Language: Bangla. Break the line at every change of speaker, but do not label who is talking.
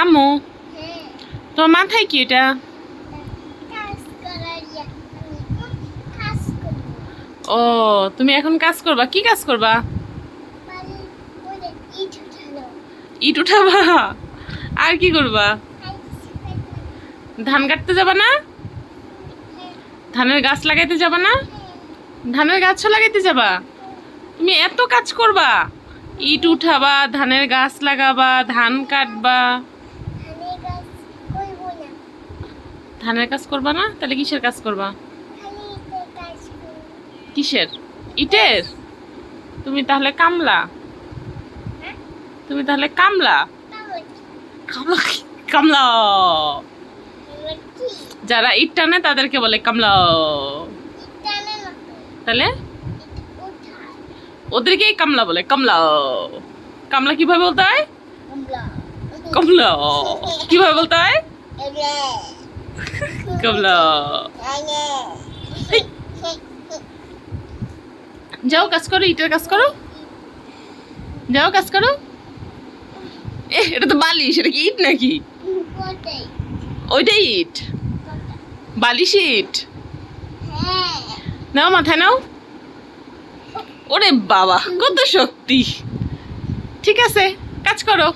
আম্মু?
হ্যাঁ।
তোমার মাথায় কি এটা? ও তুমি এখন কাজ করবা? কি কাজ করবা?
ইট
উঠাবা? আর কি করবা? ধান কাটতে যাবা না?
হ্যাঁ।
ধানের গাছ লাগাইতে যাবা না? ধানের গাছও লাগাইতে যাবা? তুমি এত কাজ করবা? ইট উঠাবা ধানের গাছ লাগাবা ধান কাটবা
ধানের গাছ করব না
ধানের কাজ করবা না? তাহলে কিসের কাজ করবা? কিসের? ইটের? তুমি তাহলে কামলা? তুমি তাহলে কামলা? কামলা কামলা। যারা ইট টানে তাদেরকে বলে কামলা। তাহলে? ওদেরকেই কামলা বলে কামলা। কামলা কীভাবে বলতে হয়? কামলা। কীভাবে বলতে হয়? কামলা যাও কাজ করো ইটের কাজ করো যাও কাজ করো এটা তো বালিশ এটা কি ইট নাকি ওইটাই ইট বালিশ ইট নাও মাথায় নাও ওরে বাবা কত শক্তি ঠিক আছে কাজ করো